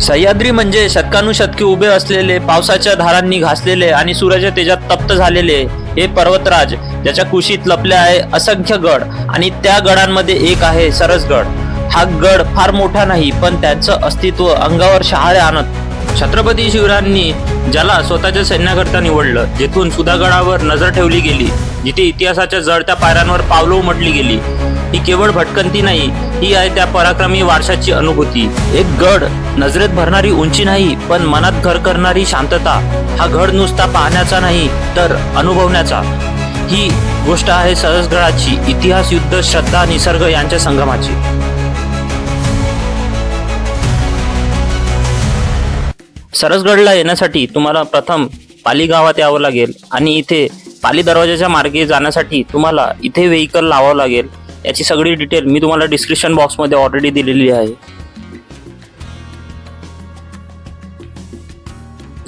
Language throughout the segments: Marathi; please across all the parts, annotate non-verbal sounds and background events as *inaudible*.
सह्याद्री म्हणजे शतकानुशतके उभे असलेले पावसाच्या धारांनी घासलेले आणि सूर्याच्या तेजात तप्त झालेले हे पर्वतराज ज्याच्या कुशीत लपले आहे असंख्य गड आणि त्या गडांमध्ये एक आहे सरसगड. हा गड फार मोठा नाही पण त्यांचं अस्तित्व अंगावर शहाळे आणत. छत्रपती शिवरायांनी ज्याला स्वतःच्या सैन्याकरता निवडलं जिथून सुधागडावर नजर ठेवली गेली जिथे इतिहासाच्या जडत्या पायऱ्यांवर पावलं उमटली गेली. ही केवळ भटकंती नाही ही आहे त्या पराक्रमी वारशाची अनुभूती. एक गड नजरेत भरणारी उंची नाही पण मनात घर करणारी शांतता. हा गड नुसता पाहण्याचा नाही तर अनुभवण्याचा. ही गोष्ट आहे सहजगडाची इतिहास युद्ध श्रद्धा निसर्ग यांच्या संगमाची. सरसगडला येण्यासाठी तुम्हाला प्रथम पाली गावात यावं लागेल आणि इथे पाली दरवाजाच्या मार्गे जाण्यासाठी तुम्हाला इथे व्हेकल लावावं लागेल. याची सगळी डिटेल मी तुम्हाला डिस्क्रिप्शन बॉक्समध्ये ऑलरेडी दिलेली आहे.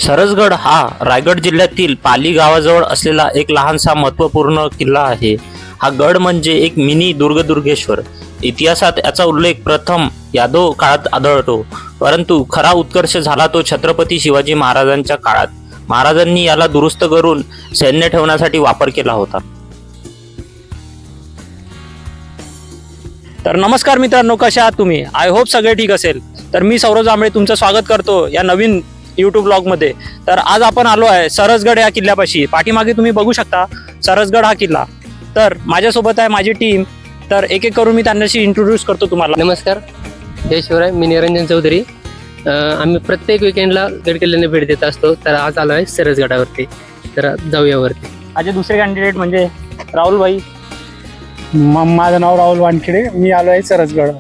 सरसगड हा रायगड जिल्ह्यातील पाली गावाजवळ असलेला एक लहानसा महत्त्वपूर्ण किल्ला आहे. हा गड म्हणजे एक मिनी दुर्गदुर्गेश्वर. इतिहासात याचा उल्लेख प्रथम यादव काळात आढळतो. परंतु खरा उत्कर्ष झाला तो छत्रपती शिवाजी महाराजांच्या काळात. महाराजांनी याला दुरुस्त करून सैन्य ठेवण्यासाठी वापर केला होता. तर नमस्कार मित्रांनो कशा आहात तुम्ही? आय होप सगळे ठीक असेल. तर मी सौरभ जांभळे तुमचं स्वागत करतो या नवीन यूट्यूब ब्लॉगमध्ये तर आज आपण आलो आहे सरसगड या किल्ल्यापाशी. पाठीमागे तुम्ही बघू शकता सरसगड हा किल्ला. तर माझ्यासोबत आहे माझी टीम तर एक एक करून मी त्यांच्याशी इंट्रोड्यूस करतो तुम्हाला. नमस्कार. जय शिवराय. मी निरंजन चौधरी. आम्ही प्रत्येक विकेंडला गड किल्ल्याने भेट देत असतो. तर आज आलो आहे सरसगडावरती. तर जाऊया वरती. माझे दुसरे कॅन्डिडेट म्हणजे राहुल भाई म- माझं नाव राहुल वानखेडे मी आलो आहे सरसगड.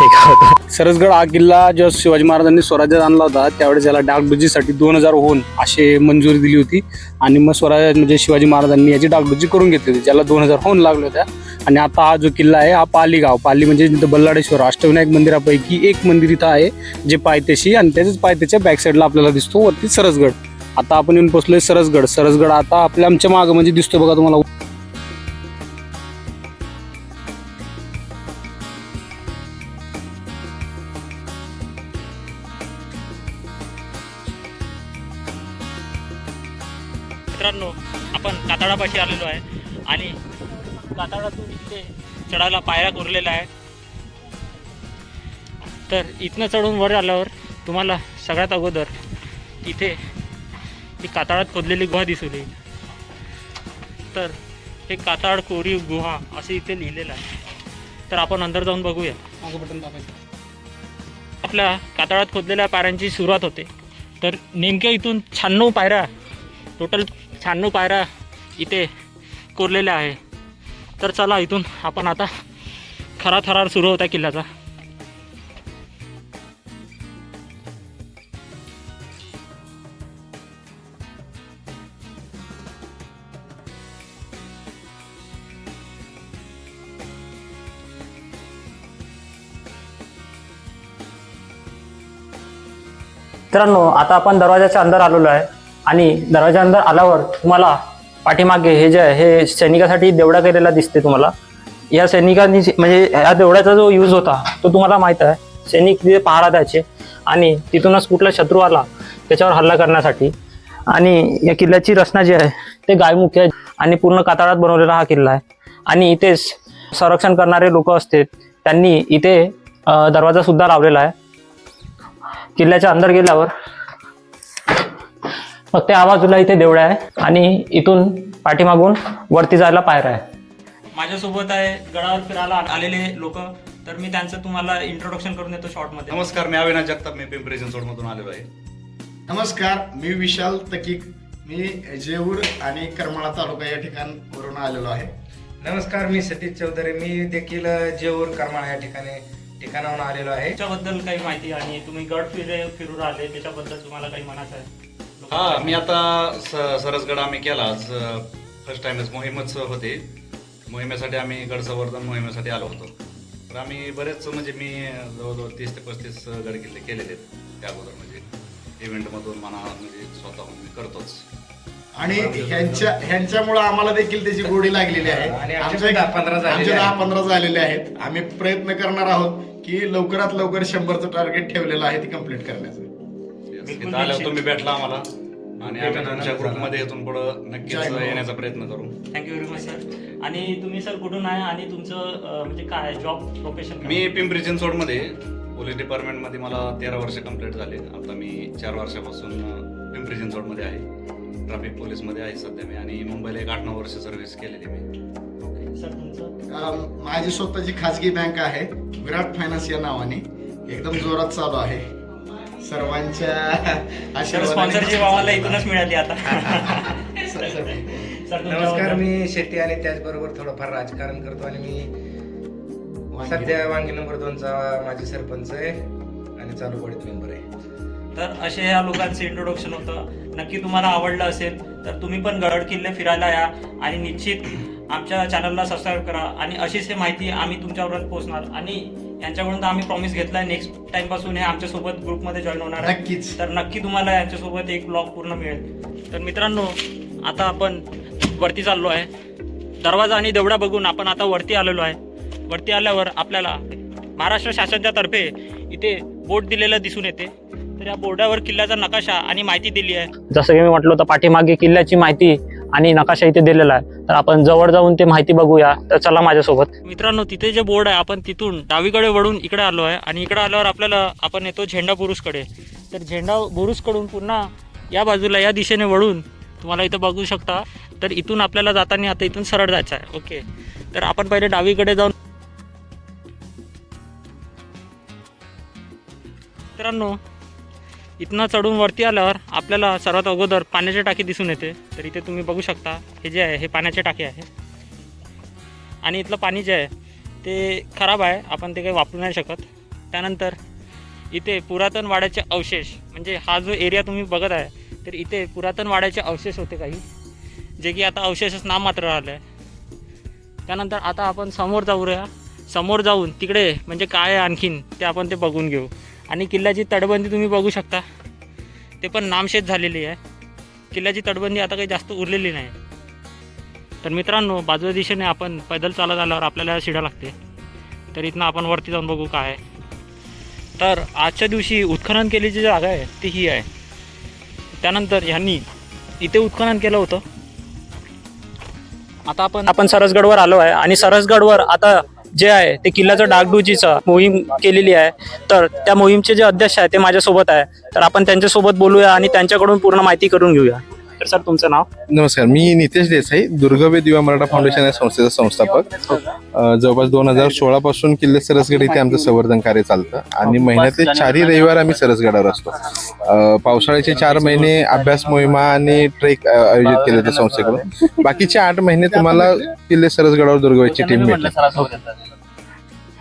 हे होतं सरसगड हा किल्ला जेव्हा शिवाजी महाराजांनी स्वराज्यात आणला होता त्यावेळेस याला डागडुजीसाठी दोन हजार होऊन असे मंजुरी दिली होती. आणि मग स्वराज म्हणजे शिवाजी महाराजांनी याची डागडुजी करून घेतली होती ज्याला दोन हजार होऊन लागल्या होत्या. आणि आता हा जो किल्ला आहे हा पाली गाव. पाली म्हणजे जिथं बल्लाडेश्वर अष्टविनायक मंदिरापैकी एक मंदिर इथं आहे जे पायथ्याशी आणि त्याच्याच पायथ्याच्या बॅक साईडला आपल्याला दिसतो वरती सरसगड. आता आपण येऊन पोचलोय सरसगड. सरसगड आता आपल्या आमच्या मागं म्हणजे दिसतो बघा तुम्हाला. मित्रांनो आपण काताळापाशी आलेलो आहे आणि काताळातून इथे चढायला पायऱ्या कोरलेल्या आहेत. तर इथनं चढून वर आल्यावर तुम्हाला सगळ्यात अगोदर इथे ही काताळात खोदलेली गुहा दिसून येईल. तर हे काताळ कोरी गुहा असं इथे लिहिलेलं आहे. तर आपण अंदर जाऊन बघूया. आपल्या कातळात खोदलेल्या पायऱ्यांची सुरुवात होते. तर नेमक्या इथून शहाण्णव पायऱ्या टोटल शहाण्णव पायऱ्या इथे कोरलेल्या आहे. तर चला इथून आपण आता खरा थरार सुरू होता किल्ल्याचा. मित्रांनो आता आपण दरवाजाच्या अंदर आलेलो आहे. आणि दरवाजा अंदर आल्यावर तुम्हाला पाठीमागे हे जे आहे हे सैनिकासाठी देवडा केलेला दिसते तुम्हाला. या सैनिकांनी जे- म्हणजे या देवड्याचा जो यूज होता तो तुम्हाला माहीत आहे. सैनिक तिथे पहारा द्यायचे आणि तिथूनच कुठला शत्रू आला त्याच्यावर हल्ला करण्यासाठी. आणि या किल्ल्याची रचना जी आहे ते गायमुखी आहे आणि पूर्ण कातळात बनवलेला हा किल्ला आहे. आणि इथेच संरक्षण करणारे लोक असते त्यांनी इथे दरवाजासुद्धा दरवाजा सुद्धा लावलेला आहे. किल्ल्याच्या अंदर गेल्यावर फक्त त्या बाजूला इथे देवळं आहे आणि इथून पाठीमागून वरती जायला पायऱ्या आहे माझ्यासोबत आहे गडावर फिरायला आलेले लोक. तर मी त्यांचं तुम्हाला इंट्रोडक्शन करून देतो शॉर्टमध्ये नमस्कार मी अविनाश जगताप मी पिंपरी चिंचवडमधून आलेलो आहे. नमस्कार मी विशाल तकीक. मी जेऊर आणि करमाळा तालुका या ठिकाणवरून आलेलो आहे. नमस्कार मी सतीश चौधरी. मी देखील जेऊर करमाळा या ठिकाणी ठिकाणाहून आलेलो आहे. त्याच्याबद्दल काही माहिती आणि तुम्ही गड फिरे फिरून आले त्याच्याबद्दल तुम्हाला काही म्हणायचं आहे? हा मी आता स- सरसगड आम्ही केला. फर्स्ट टाइमच मोहीमच होते. मोहिमेसाठी आम्ही गड संवर्धन मोहिमेसाठी आलो होतो. तर आम्ही बरेच म्हणजे मी जवळजवळ तीस ते पस्तीस गड किल्ले केलेले आहेत. त्या अगोदर म्हणजे इव्हेंटमधून म्हणा म्हणजे स्वतःहून मी करतोच. आणि ह्यांच्या ह्यांच्यामुळे आम्हाला देखील त्याची गोडी लागलेली आहे. आमचे आमचे दहा पंधरा झालेले आमचे दहा आहेत. पंधरा झालेले आहेत. आम्ही प्रयत्न करणार आहोत की लवकरात लवकर शंभरचं टार्गेट ठेवलेलं आहे ती कंप्लीट करण्याचं. आल्यावर तुम्ही भेटला आम्हाला. आणि आम्ही तुमच्या ग्रुपमध्ये इथून पुढं नक्कीच. येण्याचा प्रयत्न करू. थँक्यू व्हेरी मच सर आणि तुम्ही सर कुठून आहे आणि तुमचं अं, म्हणजे काय जॉब प्रोफेशन मी पिंपरी चिंचवडमध्ये पोलीस डिपार्टमेंटमध्ये मला तेरा वर्ष कंप्लीट झाले. आता मी चार वर्षापासून अं, पिंपरी चिंचवडमध्ये आहे. ट्रॅफिक पोलीसमध्ये आहे सध्या मी आणि मुंबईला एक आठ नऊ वर्ष सर्व्हिस केलेली मी. सर तुमचं? अं, माझी स्वतःची खाजगी बँक आहे. विराट फायनान्स या नावाने. एकदम जोरात चालू आहे. सर्वांच्या *laughs* स्पॉन्सरशिप आम्हाला *laughs* इथूनच मिळाली आता. *laughs* Sir, sir. सर नमस्कार मी शेती आणि त्याचबरोबर थोडंफार राजकारण करतो आणि मी सध्या वांगी नंबर दोनचा माझे सरपंच आहे आणि चालू पडीत मेंबर आहे. तर असे या लोकांचं इंट्रोडक्शन होतं. नक्की तुम्हाला आवडलं असेल तर तुम्ही पण गड किल्ले फिरायला या आणि निश्चित आमच्या चॅनलला सबस्क्राईब करा. आणि अशीच हे माहिती आम्ही तुमच्यापर्यंत पोहोचणार. आणि यांच्याकडून तर आम्ही प्रॉमिस घेतलाय. नेक्स्ट टाइमपासून हे आमच्यासोबत ग्रुपमध्ये जॉईन होणार आहे. नक्कीच. तर नक्की तुम्हाला यांच्यासोबत एक ब्लॉग पूर्ण मिळेल. तर मित्रांनो आता आपण वरती चाललो आहे. दरवाजा आणि देवडा बघून आपण आता वरती आलेलो आहे. वरती आल्यावर आपल्याला महाराष्ट्र शासनाच्या तर्फे इथे बोर्ड दिलेलं दिसून येते. तर या बोर्डावर किल्ल्याचा नकाशा आणि माहिती दिली आहे. जसं की मी म्हटलं होतं पाठीमागे किल्ल्याची माहिती आणि नकाशा इथे दिलेला आहे. तर आपण जवळ जाऊन ते माहिती बघूया. तर चला माझ्यासोबत. मित्रांनो तिथे जे बोर्ड आहे आपण तिथून डावीकडे वळून इकडे आलो आहे. आणि इकडे आल्यावर आपल्याला आपण येतो झेंडा बुरुजकडे. तर झेंडा बुरुजकडून पुन्हा या बाजूला या दिशेने वळून तुम्हाला इथं बघू शकता. तर इथून आपल्याला जाताना आता इथून सरळ जायचं आहे. ओके. तर आपण पहिले डावीकडे जाऊन मित्रांनो इथनं चढून वरती आल्यावर आपल्याला सर्वात अगोदर पाण्याची टाकी दिसून येते. तर इथे तुम्ही बघू शकता हे जे आहे हे पाण्याची टाकी आहे. आणि इथलं पाणी जे आहे ते खराब आहे आपण ते काही वापरू नाही शकत. त्यानंतर इथे पुरातन वाड्याचे अवशेष म्हणजे हा जो एरिया तुम्ही बघत आहे तर इथे पुरातन वाड्याचे अवशेष होते काही जे की आता अवशेषच नाममात्र राहिलं. आहे त्यानंतर आता आपण समोर जाऊया. समोर जाऊन तिकडे म्हणजे काय आणखीन ते आपण ते बघून घेऊ. आणि किल्ल्याची तटबंदी तुम्ही बघू शकता. ते पण नामशेष झालेली आहे. किल्ल्याची तटबंदी आता काही जास्त उरलेली नाही. तर मित्रांनो बाजूच्या दिशेने आपण पैदल चालत आल्यावर आपल्याला शिडा लागते. तर इथनं आपण वरती जाऊन बघू काय आहे. तर आजच्या दिवशी उत्खनन केलेली जी जागा आहे ती ही आहे. त्यानंतर ह्यांनी इथे उत्खनन केलं होतं. आता आपण आपण सरसगडवर आलो आहे आणि सरसगडवर आता जे आहे ते किल्ल्याचं डागडुजीचं मोहीम केलेली आहे. तर त्या मोहीमचे जे अध्यक्ष आहे ते माझ्यासोबत आहे. तर आपण त्यांच्यासोबत बोलूया आणि त्यांच्याकडून पूर्ण माहिती करून घेऊया. तर सर तुमचं नाव? नमस्कार मी नितेश देसाई दुर्गवे दिवा मराठा फाउंडेशन या संस्थेचा संस्थापक. जवळपास दोन हजार सोळा पासून किल्ले सरसगड इथे आमचं संवर्धन कार्य चालतं. आणि महिन्यातले चारही रविवार आम्ही सरसगडावर असतो. पावसाळ्याचे चार महिने अभ्यास मोहिमा आणि ट्रेक आयोजित केले त्या संस्थेकडून. बाकीचे आठ महिने तुम्हाला किल्ले सरसगडावर दुर्गवेची टीम मिळते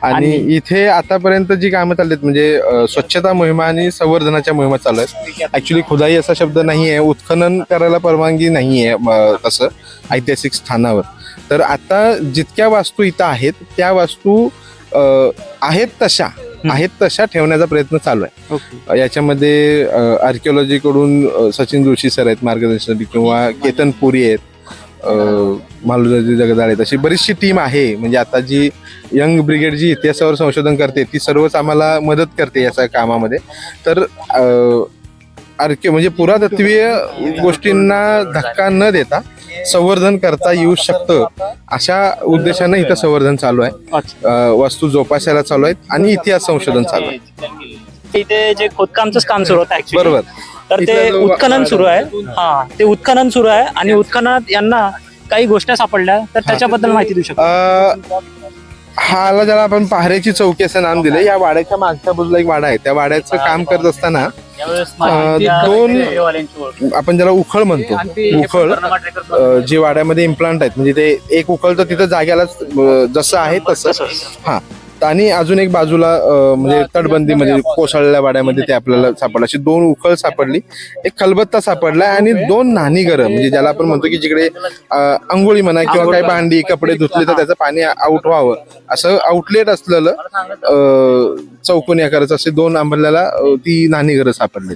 आणि इथे आतापर्यंत जी कामं चाललीत म्हणजे स्वच्छता मोहिमा आणि संवर्धनाच्या मोहिमा चालू आहेत ऍक्च्युली खुदाई असा शब्द नाही आहे उत्खनन करायला परवानगी नाही आहे तसं ऐतिहासिक स्थानावर. तर आता जितक्या वास्तू इथं आहेत त्या वास्तू आहेत तशा आहेत तशा ठेवण्याचा प्रयत्न चालू आहे. याच्यामध्ये आर्किओलॉजी कडून अ, सचिन जोशी सर आहेत मार्गदर्शनासाठी किंवा केतन पुरी आहेत मालुदाजी जगदाळे आहेत अशी बरीचशी टीम आहे. म्हणजे आता जी यंग ब्रिगेड जी इतिहासावर संशोधन करते ती सर्वच आम्हाला मदत करते याच्या कामामध्ये. तर आर्किओ म्हणजे पुरातत्वीय गोष्टींना धक्का न देता संवर्धन करता येऊ शकतं अशा उद्देशानं इथं संवर्धन चालू आहे. वस्तू जोपासायला चालू आहेत आणि इतिहास संशोधन चालू आहे. इथे जे खोदकामच काम सुरू होतं. बरोबर. तर ते उत्खनन सुरू आहे. हा ते उत्खनन सुरू आहे आणि उत्खननात यांना काही गोष्टी सापडल्या तर त्याच्याबद्दल माहिती देऊ शकतो. हाला ज्याला आपण पहारेची चौकी असं नाम दिलं या वाड्याच्या मागच्या बाजूला एक वाडा आहे. त्या वाड्याचं काम करत असताना दोन आपण ज्याला उखळ म्हणतो उखळ जे वाड्यामध्ये इम्प्लांट आहेत म्हणजे ते एक उखळ तर तिथं जाग्याला जसं आहे तसं. हा. आणि अजून एक बाजूला अं, म्हणजे तटबंदी म्हणजे कोसळलेल्या वाड्यामध्ये ते आपल्याला सापडलं. अशी दोन उखळ सापडली एक खलबत्ता सापडला आणि दोन नाणी घरं म्हणजे ज्याला आपण म्हणतो की जिकडे अं, अंघोळी म्हणा किंवा काही भांडी कपडे धुतले तर त्याचं पाणी आउट व्हावं. असं आउटलेट असलेलं अं, चौकोनी आकाराचं असे दोन आंबल्याला ती नाणी घरं सापडलीत.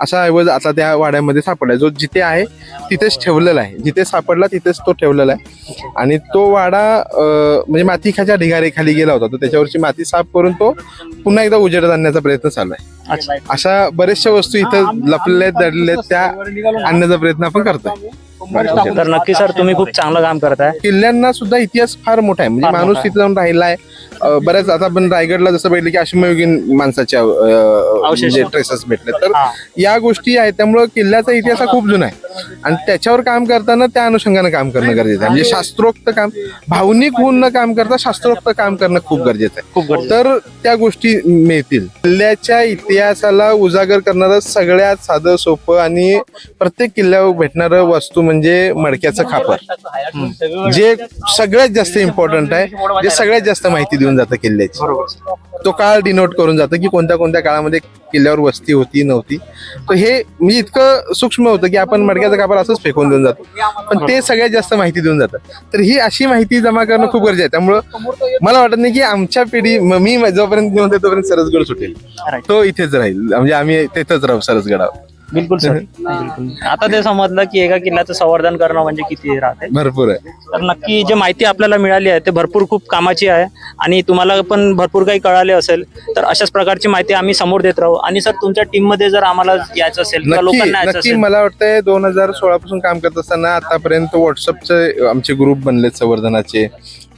असा ऐवज आता त्या वाड्यामध्ये सापडलाय. जो जिथे आहे तिथेच ठेवलेला आहे. जिथे सापडला तिथेच तो ठेवलेला आहे. आणि तो वाडा अं, म्हणजे मातीखाच्या ढिगारेखाली गेला होता. तर त्याच्यावरची माती साफ करून तो पुन्हा एकदा उजेडात आणण्याचा प्रयत्न चालू आहे. अशा बऱ्याचशा वस्तू इथं लपलेल्या दडलेल्या त्या आणण्याचा प्रयत्न आपण करतोय. तर नक्की सर तुम्ही खूप चांगलं काम करताय. किल्ल्यांना सुद्धा इतिहास फार मोठा आहे. म्हणजे फार माणूस आहे. तिथे जाऊन राहिलाय. अं, बऱ्याच आता आपण रायगडला जसं बघितलं की अश्मयुगीन माणसाच्या अवशेष. म्हणजे ट्रेसेस भेटले. तर. या गोष्टी आहेत. त्यामुळं किल्ल्याचा इतिहास हा खूप जुना आहे. आणि त्याच्यावर काम करताना त्या अनुषंगानं काम करणं गरजेचं आहे. म्हणजे शास्त्रोक्त काम भावनिक होऊन न काम करता शास्त्रोक्त काम करणं खूप गरजेचं आहे. खूप गरजेचं तर त्या गोष्टी मिळतील. किल्ल्याच्या इतिहासाला उजागर करणारं सगळ्यात साधं सोपं आणि प्रत्येक किल्ल्यावर भेटणारं वस्तू म्हणजे मडक्याचं खापर जे सगळ्यात जास्त इम्पॉर्टंट आहे जे सगळ्यात जास्त माहिती देऊन जातं किल्ल्याची. तो काळ डिनोट करून जातो की कोणत्या कोणत्या काळामध्ये किल्ल्यावर वस्ती होती नव्हती. तर हे मी इतकं सूक्ष्म होतं की आपण मडक्याचं खापर असंच फेकून देऊन जातो. पण ते सगळ्यात जास्त माहिती देऊन जातं. तर ही अशी माहिती जमा करणं खूप गरजेचं आहे. त्यामुळं मला वाटत नाही की आमच्या पिढी मी जोपर्यंत घेऊन तोपर्यंत सरसगड सुटेल. तो इथेच राहील. म्हणजे आम्ही तिथेच राहू सरसगडावर बिलकुल सर. *laughs* बिलकुल. आता ते समजलं की एका किल्ल्याचं संवर्धन करणं म्हणजे किती राहते. भरपूर आहे. तर नक्की जे माहिती आपल्याला मिळाली आहे ते भरपूर खूप कामाची आहे आणि तुम्हाला पण भरपूर काही कळाले असेल तर अशाच प्रकारची माहिती आम्ही समोर देत राहू. आणि सर तुमच्या टीममध्ये जर आम्हाला यायचं असेल किंवा नक्की लोकांना यायचं नक्की असेल मला वाटतंय दोन हजार सोळा पासून काम करत असताना आतापर्यंत व्हॉट्सअपचे आमचे ग्रुप बनलेत संवर्धनाचे.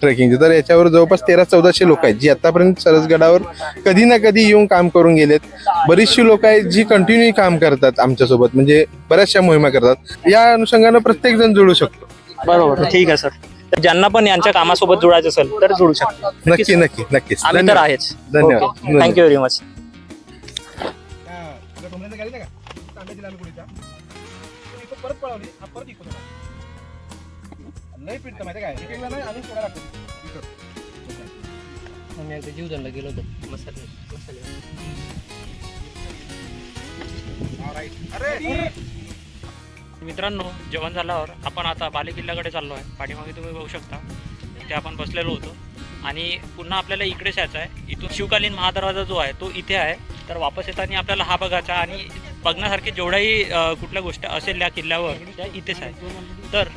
ट्रेकिंगचे. तर याच्यावर जवळपास तेरा चौदाशे लोक आहेत जी आतापर्यंत सरसगडावर कधी ना कधी येऊन काम करून गेलेत. बरीचशी लोक आहेत जी कंटिन्यू काम करतात आमच्यासोबत म्हणजे बऱ्याचशा मोहिमा करतात. या अनुषंगानं प्रत्येक जण जोडू शकतो. बरोबर ठीक आहे सर. तर ज्यांना पण यांच्या कामासोबत जुळायचं असेल तर जुळू शकतो. नक्की नक्की नक्कीच. आम्ही तर धन्यवाद. आहेच. धन्यवाद. थँक्यू व्हेरी मच आम्ही एकदा जीवदानला गेलो होतो. मसाले मसाले. मित्रांनो जेवण झाल्यावर आपण आता बालेकिल्ल्याकडे चाललो आहे पाठीमागे तुम्ही बघू शकता. इथे आपण बसलेलो होतो. आणि पुन्हा आपल्याला इकडेच यायचं आहे. इथून शिवकालीन महादरवाजा जो आहे तो इथे आहे. तर वापस येताना आपल्याला हा बघायचा आणि बघण्यासारखे जेवढ्याही कुठल्या गोष्टी असेल या किल्ल्यावर त्या इथेच आहे. तर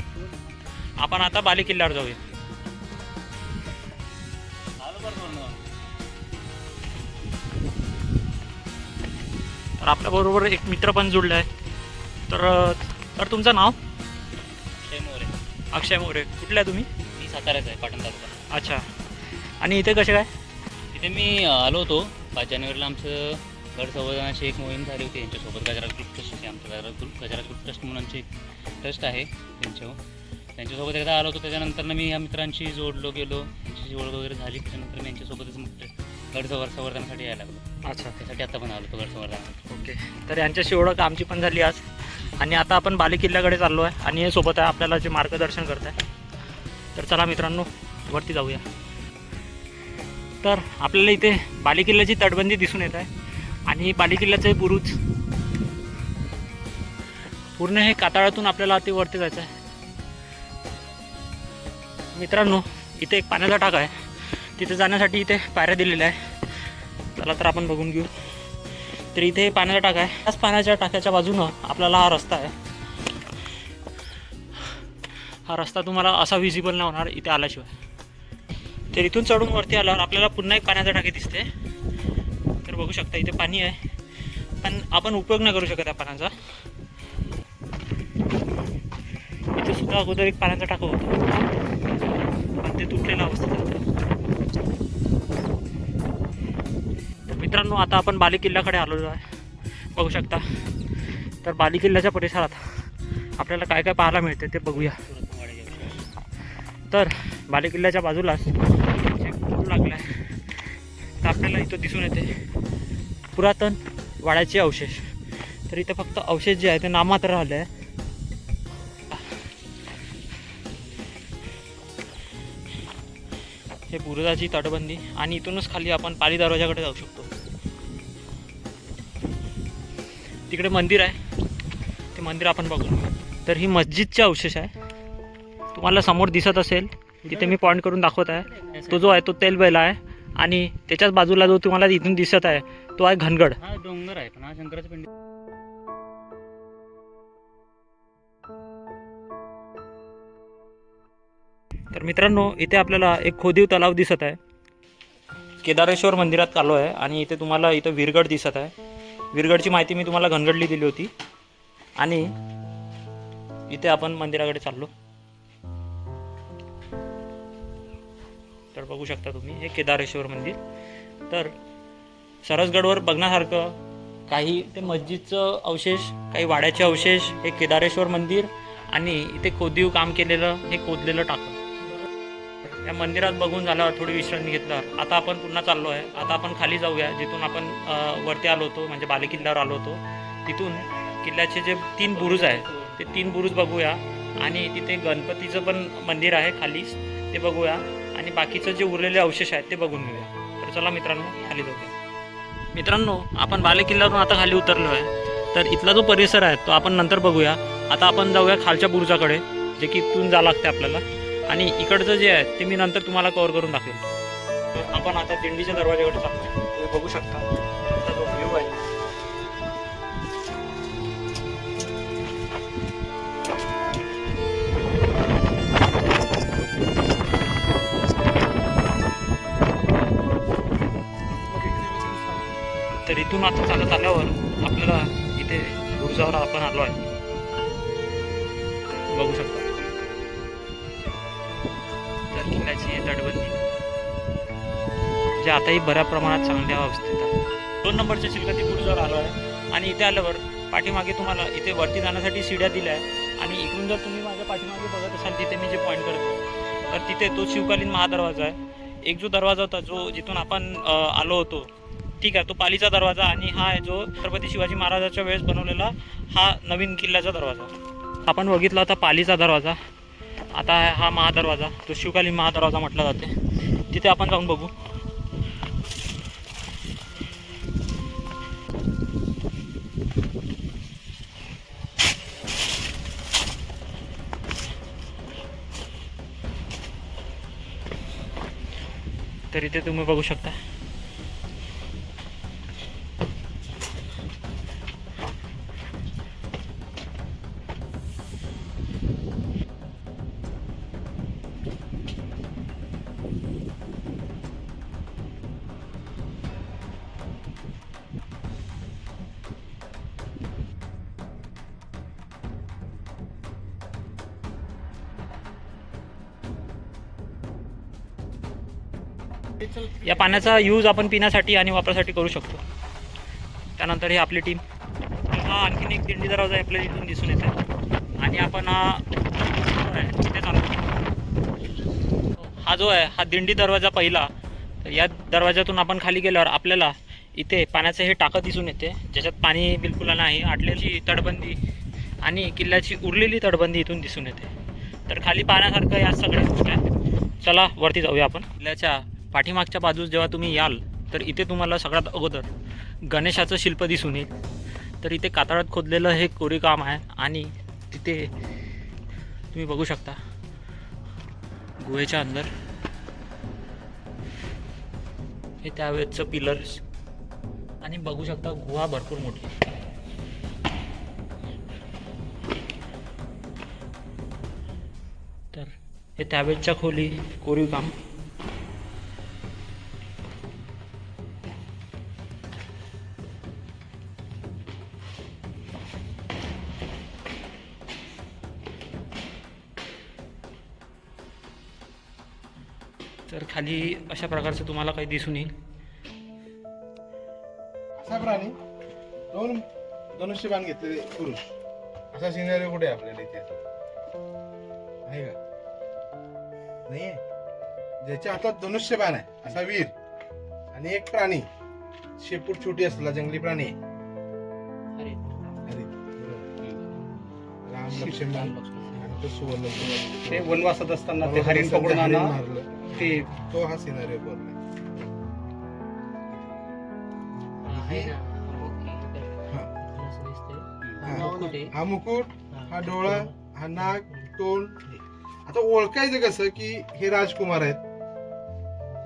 आपण आता बालेकिल्ल्यावर जाऊया. तर आपल्याबरोबर एक मित्र पण जुळला आहे तर तर तुमचं नाव? अक्षय मोरे. अक्षय मोरे. कुठले आहे तुम्ही? मी साताऱ्याचा आहे पाटण तालुका. अच्छा. आणि इथे कसे काय? तिथे मी अ, आलो होतो. पाच जानेवारीला आमचं गड संवर्धनाची एक मोहीम झाली होती. यांच्यासोबत गजराज ग्रुप ट्रस्ट होते आमचं Gajraj group Gajraj group trust म्हणून आमची एक ट्रस्ट आहे. त्यांच्यावर. त्यांच्यासोबत एकदा आलो होतो त्याच्यानंतर मी या मित्रांशी जोडलो गेलो. त्यांची ओळख वगैरे झाली. त्याच्यानंतर मी यांच्यासोबतच मग गड संवर संवर्धनासाठी यायला लागलो. अच्छा. त्यासाठी आता पण आलो होतो गड संवर्धनासाठी ओके. तर यांच्याशी ओळख आमची पण झाली आज. आणि आता आपण बाली किल्ल्याकडे चाललो आहे आणि हे सोबत आहे आपल्याला जे मार्गदर्शन करत आहे तर चला मित्रांनो वरती जाऊया. तर आपल्याला इथे बाली किल्ल्याची तटबंदी दिसून येत आहे. आणि बाली किल्ल्याचं हे बुरुज पूर्ण हे कातळातून आपल्याला ते वरती जायचं आहे. मित्रांनो इथे एक पाण्याचा टाक आहे. तिथे जाण्यासाठी इथे पायऱ्या दिलेल्या आहे. चला तर आपण बघून घेऊ. तर इथे पाण्याचा टाका आहे. त्याच पाण्याच्या टाक्याच्या बाजूनं आपल्याला हा रस्ता आहे. हा रस्ता तुम्हाला असा विजिबल नाही होणार इथे आल्याशिवाय. तर इथून चढून वरती आल्यावर आपल्याला पुन्हा एक पाण्याचा टाकी दिसते. तर बघू शकता इथे पाणी आहे. पण आपण उपयोग नाही करू शकत या पाण्याचा. सुद्धा अगोदर एक पाण्याचा टाकू होता. पण ते तुटलेलं अवस्थेत तर मित्रांनो आता आपण बाली किल्ल्याकडे आलेलो आहे. बघू शकता. तर बाली किल्ल्याच्या परिसरात आपल्याला काय काय पाहायला मिळते ते बघूया. तर बाली किल्ल्याच्या बाजूलाच लागला आहे तर आपल्याला इथं दिसून येते पुरातन वाड्याचे अवशेष. तर इथं फक्त अवशेष जे आहे ते नामात्र राहिले आहे बुरुजाची तटबंदी आणि इथूनच खाली आपण पाली दरवाजाकडे जाऊ शकतो. तिकडे मंदिर आहे. ते मंदिर आपण बघू. तर ही मस्जिदचे अवशेष आहे. तुम्हाला समोर दिसत असेल तिथे मी पॉईंट करून दाखवत आहे. तो जो आहे तो तेलबैला आहे. आणि त्याच्याच बाजूला जो तुम्हाला इथून दिसत आहे तो आहे घनगड. हा डोंगर आहे पण हा शंकराचं पिंड तर मित्रांनो इथे आपल्याला एक खोदीव तलाव दिसत आहे. केदारेश्वर मंदिरात आलो आहे आणि इथे तुम्हाला इथं विरगड दिसत आहे. विरगडची माहिती मी तुम्हाला घनगडली दिली होती. आणि इथे आपण मंदिराकडे चाललो. तर बघू शकता तुम्ही हे केदारेश्वर मंदिर. तर सरसगडवर बघण्यासारखं काही ते मस्जिदचं अवशेष काही वाड्याचे अवशेष हे केदारेश्वर मंदिर आणि इथे खोदीव काम केलेलं हे खोदलेलं टाकलं. या मंदिरात बघून झाल्यावर थोडी विश्रांती घेतल्यावर आता आपण पुन्हा चाललो आहे. आता आपण खाली जाऊया जिथून आपण वरती आलो होतो म्हणजे बालेकिल्ल्यावर आलो होतो. तिथून किल्ल्याचे जे तीन बुरुज आहेत ते तीन बुरुज बघूया. आणि तिथे गणपतीचं पण मंदिर आहे खालीच ते बघूया. आणि बाकीचं जे उरलेले अवशेष आहेत ते बघून घेऊया. तर चला मित्रांनो खाली जाऊया. मित्रांनो आपण बालेकिल्ल्यावरून आता खाली उतरलो आहे. तर इथला जो परिसर आहे तो आपण नंतर बघूया. आता आपण जाऊया खालच्या बुरुजाकडे जे की इथून जा लागते आपल्याला. आणि इकडचं जे आहे ते मी नंतर तुम्हाला कव्हर करून दाखवेल तर आपण आता दिंडीच्या दरवाजाकडे चाललो तुम्ही बघू शकता. इथला जो व्ह्यू आहे. तर इथून आता चालत आल्यावर आपल्याला इथे बुरुजावर आपण आलो आहे. बघू शकता. जे आताही बऱ्या प्रमाणात चांगल्या अवस्थेत आहे दोन नंबरच्या चिलकती बुरुजावर आलो आहे. आणि इथे आल्यावर पाठीमागे तुम्हाला इथे वरती जाण्यासाठी शिड्या दिल्या आहे आणि इकडून जर तुम्ही माझ्या पाठीमागे बघत असाल तिथे मी जे पॉईंट करतो तर तिथे तो शिवकालीन महादरवाजा आहे. एक जो दरवाजा होता जो जिथून आपण आलो होतो ठीक आहे तो पालीचा दरवाजा आणि हा आहे जो छत्रपती शिवाजी महाराजाच्या वेळेस बनवलेला हा नवीन किल्ल्याचा दरवाजा. आपण बघितला होता पालीचा दरवाजा. आता हा महादरवाजा तो शिवकालीन महादरवाजा म्हटला जाते. तिथे आपण जाऊन बघू. तर इथे तुम्ही बघू शकता. या पाण्याचा यूज आपण पिण्यासाठी आणि वापरासाठी करू शकतो. त्यानंतर ही आपली टीम हा आणखीन एक दिंडी दरवाजा आहे आपल्याला इथून दिसून येते आणि आपण हा तिथे चालतो हा जो आहे हा दिंडी दरवाजा पहिला तर या दरवाजातून आपण खाली गेल्यावर आपल्याला इथे पाण्याचं हे टाकं दिसून येते. ज्याच्यात पाणी बिलकुल नाही आटलेली तटबंदी आणि किल्ल्याची उरलेली तटबंदी इथून दिसून येते. तर खाली पाण्यासारखं या सगळ्या गोष्टी आहेत. चला वरती जाऊया आपण. किल्ल्याच्या पाठीमागच्या बाजूस जेव्हा तुम्ही याल तर इथे तुम्हाला सगळ्यात अगोदर गणेशाचं शिल्प दिसून येईल. तर इथे कातळात खोदलेलं हे कोरीकाम आहे आणि तिथे तुम्ही बघू शकता गुहेच्या अंदर. हे त्यावेळेचं पिलर्स. आणि बघू शकता गुहा भरपूर मोठी. तर हे त्यावेळेच्या खोली कोरीव काम अशा प्रकारचं तुम्हाला काही दिसून येईल. असा प्राणी दोन धनुष्यबाण घेतलेले पुरुष. असा सिनेरिओ कुठे आहे आपल्याला इथे? आहे का? नाहीये. ज्याच्या हातात धनुष्यबाण आहे असा वीर. आणि एक प्राणी शेपूट छोटी असलेला जंगली प्राणी आहे. अरे. हरित. राम लक्ष्मण. आणि तो सुवर्ण ते वनवासात असताना ते हरिण पकडून आणा. मारलं. ते तो हा सिनारिओ कोरला हा मुकुट हा डोळा हा नाक तोंड. आता ओळखायचं कसं की हे राजकुमार आहेत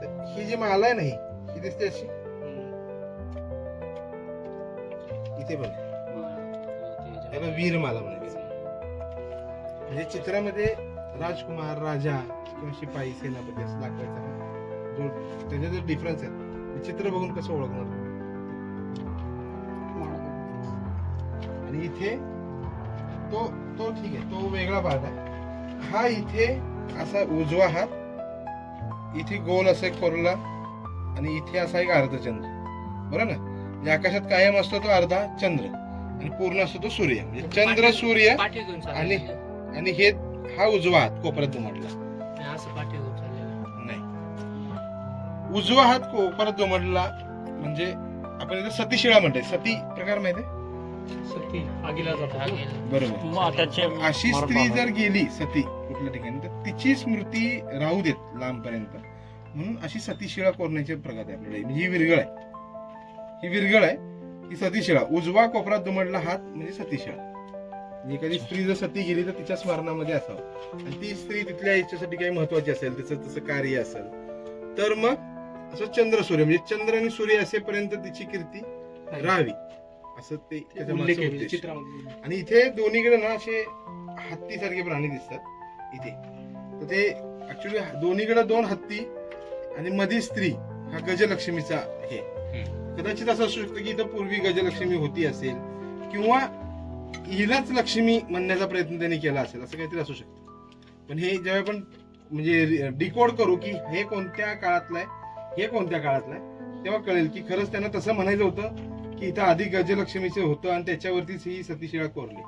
तर ही जी माला आहे नाही ही दिसते अशी इथे बघ त्याला वीरमाला म्हणायचं म्हणजे चित्रामध्ये राजकुमार राजा किंवा शिपाई सेनापती असं दाखवायचा जो त्याचा जो डिफरन्स आहे. चित्र बघून कसं ओळखणार? आणि इथे तो तो ठीक आहे तो वेगळा भाग आहे. हा इथे असा उजवा हात इथे गोल असा एक कोरला आणि इथे असा एक अर्धचंद्र. बरं ना? म्हणजे आकाशात कायम असतो तो अर्धा चंद्र आणि पूर्ण असतो तो सूर्य. म्हणजे चंद्र सूर्य आणि. आणि हे हा उजवा हात कोपऱ्यात आणि असं पाठी. नाही. उजवा हात कोपऱ्यात दुमडला म्हणजे आपण इथे सतीशिळा म्हणते सती प्रकार माहिती आगीला जातो. बरोबर. मग त्याचे अशी स्त्री जर गेली सती कुठल्या ठिकाणी तर तिची स्मृती राहू देत लांबपर्यंत. म्हणून अशी सतीशिळा कोरण्याची प्रगत आहे आपल्याकडे. म्हणजे ही विरगळ आहे. ही विरगळ आहे. ही सतीशिळा उजवा कोपरात दुमडला हात म्हणजे सतीशिळा एखादी स्त्री जर सती गेली तर तिच्या स्मरणामध्ये असावं. आणि ती स्त्री तिथल्या याच्यासाठी काही महत्वाची असेल तिचं तसं कार्य असेल तर मग असं चंद्र सूर्य म्हणजे चंद्र आणि सूर्य असेपर्यंत तिची कीर्ती राहावी. असं ते. चित्रामध्ये. आणि इथे दोन्हीकडे ना असे हत्तीसारखे प्राणी दिसतात इथे. तर ते ऍक्च्युली दोन्हीकडे दोन हत्ती आणि मध्ये स्त्री हा गजलक्ष्मीचा हे कदाचित असं असू शकतं की इथं पूर्वी गजलक्ष्मी होती असेल किंवा हिलाच लक्ष्मी म्हणण्याचा प्रयत्न त्यांनी केला असेल असं काहीतरी असू शकतं. पण हे जेव्हा आपण म्हणजे डिकोड करू की हे कोणत्या काळातलं आहे हे कोणत्या काळातलं आहे तेव्हा कळेल की खरंच त्यांना तसं म्हणायचं होतं की इथं आधी गजलक्ष्मीचं होतं आणि त्याच्यावरतीच ही सतीशिळा कोरली.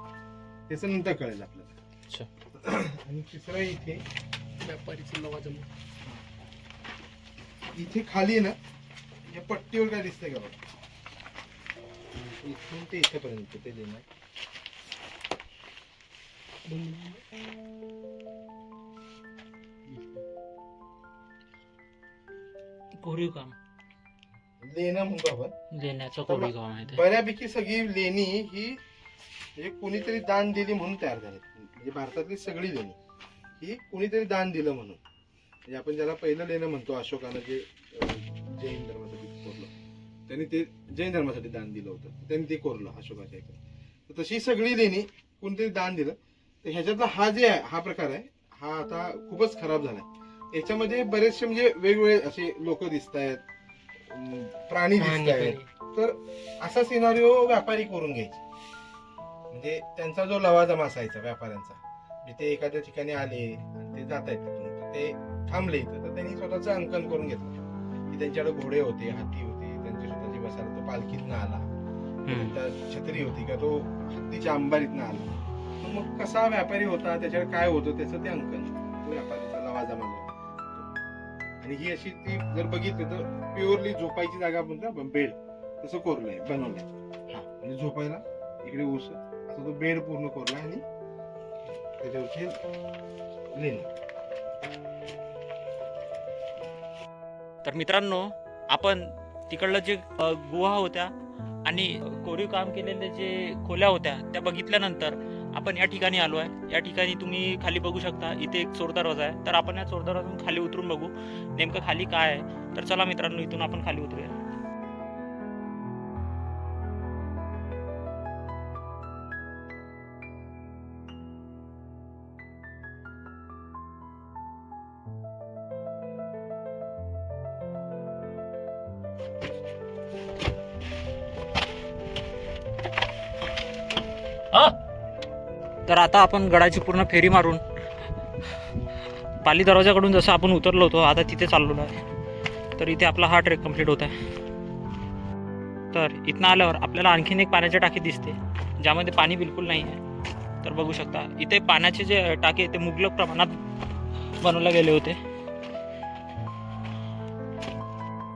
त्याचं नंतर कळेल आपल्याला. आणि तिसरं इथे. इथे खाली ना या पट्टीवर काय दिसतंय का बघा? इथून ते इथेपर्यंत ते लिहिणं कोरीव काम. लेणं म्हणतो आपण. देण्याचं कोरीव काम आहे बऱ्यापैकी सगळी लेणी ही म्हणजे कोणीतरी दान दिली म्हणून तयार झाली. म्हणजे भारतातली सगळी लेणी ही कोणीतरी दान दिलं म्हणून. म्हणजे आपण ज्याला पहिलं लेणं म्हणतो अशोकानं जे जैन धर्मासाठी कोरलं. त्यांनी ते जैन धर्मासाठी दान दिलं होतं. त्यांनी ते कोरलं अशोकाच्या इकडे तशी सगळी लेणी कोणतरी दान दिलं. तर ह्याच्यातला हा जे आहे हा प्रकार आहे हा आता खूपच खराब झालाय. याच्यामध्ये बरेचसे म्हणजे वेगवेगळे असे लोक दिसत आहेत प्राणी दिसत आहेत. तर असा सिनारिओ व्यापारी करून घ्यायचे. म्हणजे त्यांचा जो लवाजमा असायचा व्यापाऱ्यांचा म्हणजे ते एखाद्या ठिकाणी आले आणि ते जात आहेत तिथून ते थांबले तर त्यांनी स्वतःचं अंकन करून घेतलं. की त्यांच्याकडे घोडे होते हत्ती होते त्यांची स्वतःची बसायला तो पालखीतनं आला. त्यांच्या छत्री होती का तो हत्तीच्या अंबारीतनं आला. मग कसा व्यापारी होता त्याच्यावर काय होतं त्याचं ते अंकन. तो व्यापाऱ्याचा लवाजमा जो. आणि ही अशी ती जर बघितली तर प्युअरली झोपायची जागा म्हणतो आपण बेड. तसं कोरलंय बनवलंय. हा म्हणजे झोपायला इकडे ऊस असं तो बेड पूर्ण कोरला आणि त्याच्यावरती लेणी तर मित्रांनो आपण तिकडलं जे गुहा होत्या आणि कोरीव काम केलेले जे खोल्या होत्या त्या बघितल्यानंतर आपण या ठिकाणी आलो आहे. या ठिकाणी तुम्ही खाली बघू शकता इथे एक चोर दरवाजा आहे. तर आपण या चोर दरवाजातून खाली उतरून बघू नेमकं खाली काय आहे. तर चला मित्रांनो इथून आपण खाली उतरूया. तर आता आपण गडाची पूर्ण फेरी मारून पाली दरवाजाकडून जसं आपण उतरलो होतो आता तिथे चाललेलो आहे. तर इथे आपला हा ट्रेक कंप्लीट होत आहे. तर इथनं आल्यावर आपल्याला आणखीन एक पाण्याची टाकी दिसते ज्यामध्ये पाणी बिलकुल नाही आहे. तर बघू शकता इथे पाण्याचे जे टाके ते मुबलक प्रमाणात बनवले गेले होते.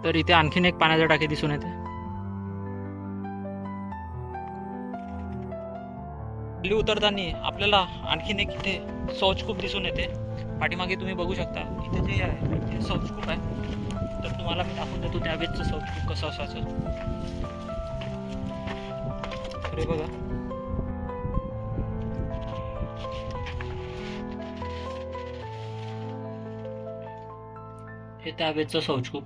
तर इथे आणखीन एक पाण्याच्या टाकी दिसून येते. खाली उतरताना आपल्याला आणखीन एक इथे शौचकूप दिसून येते. पाठीमागे तुम्ही बघू शकता. इथे जे आहे ते शौचकूप आहे. तर तुम्हाला मी दाखवून देतो त्यावेळेसचं शौचकूप कसं असायचं. अरे हे बघा. हे त्यावेळेचं शौचकूप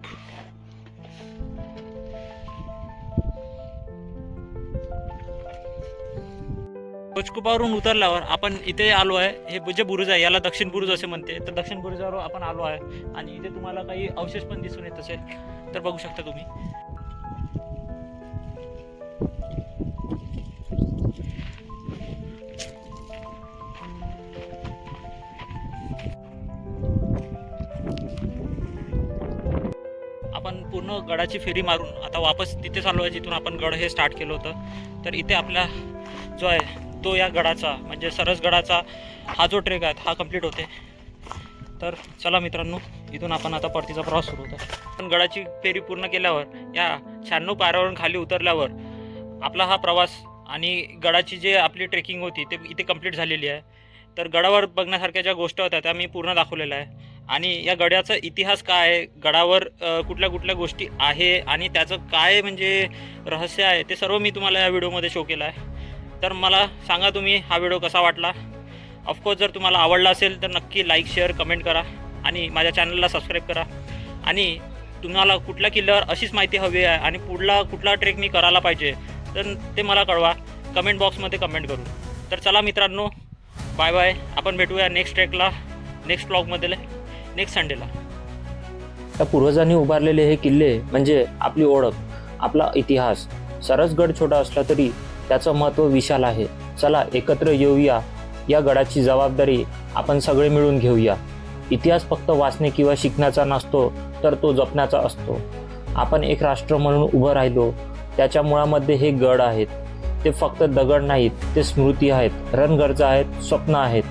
शौचकूपावरून उतरल्यावर आपण इथे आलो आहे. हे जे बुरुज आहे. याला दक्षिण बुरुज असे म्हणते. तर दक्षिण बुरुजावर आपण आलो आहे. आणि इथे तुम्हाला काही अवशेष पण दिसून येत असेल. तर बघू शकता तुम्ही. आपण पूर्ण गडाची फेरी मारून आता वापस तिथेच आलो आहे जिथून आपण गड हे स्टार्ट केलं होतं. तर इथे आपला जो आहे तो या गडाचा म्हणजे सरसगडाचा हा जो ट्रेक आहे हा कंप्लीट होते. तर चला मित्रांनो इथून आपण आता परतीचा प्रवास सुरू होता पण गडाची फेरी पूर्ण केल्यावर या शहाण्णव पायऱ्यावरून खाली उतरल्यावर आपला हा प्रवास आणि गडाची जे आपली ट्रेकिंग होती ते इथे कंप्लीट झालेली आहे. तर गडावर बघण्यासारख्या ज्या गोष्टी होत्या त्या मी पूर्ण दाखवलेल्या आहे. आणि या गड्याचा इतिहास काय आहे? गडावर कुठल्या कुठल्या गोष्टी आहे? आणि त्याचं काय म्हणजे रहस्य आहे? ते सर्व मी तुम्हाला या व्हिडिओमध्ये शो केलं आहे. तर मला सांगा तुम्ही हा व्हिडिओ कसा वाटला? ऑफकोर्स जर तुम्हाला आवडला असेल तर नक्की लाईक शेअर कमेंट करा आणि माझ्या चॅनलला सबस्क्राईब करा. आणि तुम्हाला कुठल्या किल्ल्यावर अशीच माहिती हवी आहे आणि पुढला कुठला ट्रेक मी करायला पाहिजे तर ते मला कळवा. कमेंट बॉक्समध्ये कमेंट करू तर चला मित्रांनो बाय बाय आपण भेटूया नेक्स्ट ट्रेकला नेक्स्ट ब्लॉगमध्ये नेक्स्ट संडेला त्या पूर्वजांनी उभारलेले हे किल्ले म्हणजे आपली ओळख आपला इतिहास. सरसगड छोटा असला तरी त्याचं महत्त्व विशाल आहे. चला एकत्र येऊया. या गडाची जबाबदारी आपण सगळे मिळून घेऊया. इतिहास फक्त वाचणे किंवा शिकण्याचा नसतो तर तो जपण्याचा असतो. आपण एक राष्ट्र म्हणून उभं राहिलो. त्याच्या मुळामध्ये हे गड आहेत. ते फक्त दगड नाहीत ते स्मृती आहेत. रणगरजा आहेत स्वप्न आहेत.